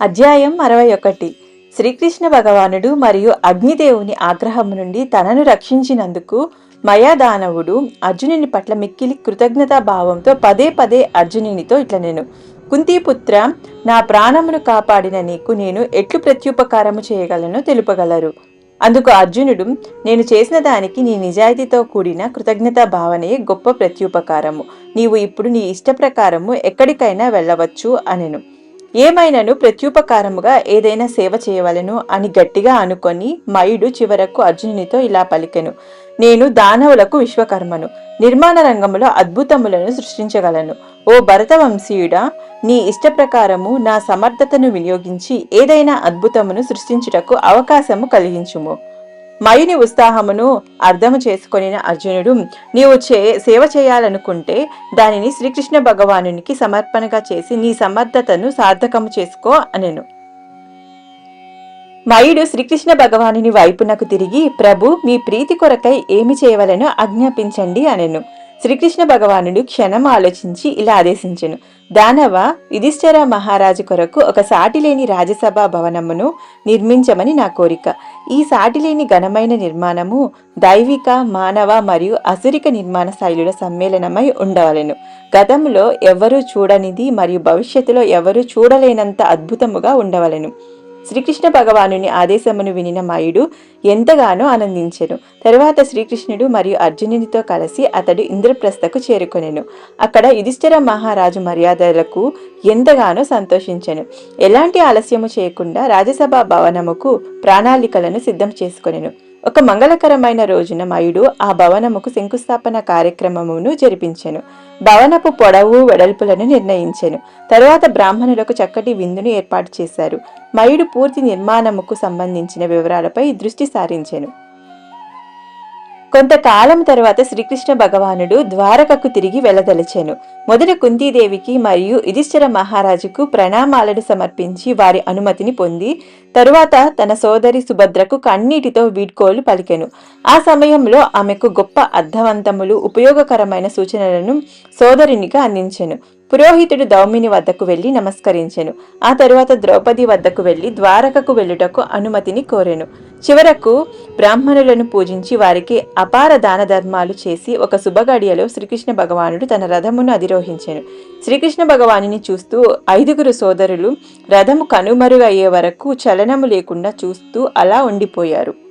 అధ్యాయం అరవై ఒకటి. శ్రీకృష్ణ భగవానుడు మరియు అగ్నిదేవుని ఆగ్రహం నుండి తనను రక్షించినందుకు మయాదానవుడు అర్జునుని పట్ల మిక్కిలి కృతజ్ఞతా భావంతో పదే పదే అర్జునునితో ఇట్ల నేను కుంతీపుత్ర నా ప్రాణమును కాపాడిన నీకు నేను ఎట్లు ప్రత్యుపకారము చేయగలను తెలుపగలరు? అందుకు అర్జునుడు నేను చేసిన దానికి నీ నిజాయితీతో కూడిన కృతజ్ఞతా భావనే గొప్ప ప్రత్యుపకారము. నీవు ఇప్పుడు నీ ఇష్ట ప్రకారము ఎక్కడికైనా వెళ్ళవచ్చు అనెను. ఏమైనను ప్రత్యుపకారముగా ఏదైనా సేవ చేయవలను అని గట్టిగా అనుకొని మయుడు చివరకు అర్జునునితో ఇలా పలికెను. నేను దానవులకు విశ్వకర్మను నిర్మాణ రంగంలో అద్భుతములను సృష్టించగలను. ఓ భరతవంశీయుడా నీ ఇష్ట ప్రకారము నా సమర్థతను వినియోగించి ఏదైనా అద్భుతమును సృష్టించుటకు అవకాశము కలిగించుము. మయుని ఉత్సాహమును అర్థము చేసుకొనిన అర్జునుడు నీవు చే సేవ చేయాలనుకుంటే దానిని శ్రీకృష్ణ భగవానునికి సమర్పణగా చేసి నీ సమర్థతను సార్థకము చేసుకో అనెను మయుడు శ్రీకృష్ణ భగవానుని వైపునకు తిరిగి ప్రభు మీ ప్రీతి కొరకై ఏమి చేయవలనో ఆజ్ఞాపించండి అనెను. శ్రీకృష్ణ భగవానుడు క్షణం ఆలోచించి ఇలా ఆదేశించెను. దానవ యుధిష్ఠర మహారాజు కొరకు ఒక సాటిలేని రాజసభ భవనమును నిర్మించమని నా కోరిక. ఈ సాటిలేని ఘనమైన నిర్మాణము దైవిక మానవ మరియు అసురిక నిర్మాణ శైలుల సమ్మేళనమై ఉండవలెను. గతంలో ఎవరూ చూడనిది మరియు భవిష్యత్తులో ఎవరూ చూడలేనంత అద్భుతముగా ఉండవలెను. శ్రీకృష్ణ భగవానుని ఆదేశమును వినిన మాయుడు ఎంతగానో ఆనందించెను. తరువాత శ్రీకృష్ణుడు మరియు అర్జునునితో కలిసి అతడు ఇంద్రప్రస్థకు చేరుకొనెను. అక్కడ యుధిష్ఠిర మహారాజు మర్యాదలకు ఎంతగానో సంతోషించెను. ఎలాంటి ఆలస్యము చేయకుండా రాజసభ భవనముకు ప్రణాళికలను సిద్ధం చేసుకొనెను. ఒక మంగళకరమైన రోజున మయుడు ఆ భవనముకు శంకుస్థాపన కార్యక్రమమును జరిపించెను. భవనపు పొడవు వెడల్పులను నిర్ణయించెను. తరువాత బ్రాహ్మణులకు చక్కటి విందును ఏర్పాటు చేశారు. మయుడు పూర్తి నిర్మాణముకు సంబంధించిన వివరాలపై దృష్టి సారించెను. కొంతకాలం తర్వాత శ్రీకృష్ణ భగవానుడు ద్వారకకు తిరిగి వెళ్ళదలచెను. మొదట కుంతీదేవికి మరియు యుధిష్ఠిర మహారాజుకు ప్రణామాలను సమర్పించి వారి అనుమతిని పొంది తరువాత తన సోదరి సుభద్రకు కన్నీటితో వీడ్కోలు పలికెను. ఆ సమయంలో ఆమెకు గొప్ప అర్థవంతములు ఉపయోగకరమైన సూచనలను సోదరునిగా అందించెను. పురోహితుడు దౌమిని వద్దకు వెళ్ళి నమస్కరించెను. ఆ తరువాత ద్రౌపది వద్దకు వెళ్ళి ద్వారకకు వెళ్ళుటకు అనుమతిని కోరెను. చివరకు బ్రాహ్మణులను పూజించి వారికి అపార దాన ధర్మాలు చేసి ఒక శుభగడియలో శ్రీకృష్ణ భగవానుడు తన రథమును అధిరోహించెను. శ్రీకృష్ణ భగవానిని చూస్తూ ఐదుగురు సోదరులు రథము కనుమరుగయ్యే వరకు చలనము లేకుండా చూస్తూ అలా ఉండిపోయారు.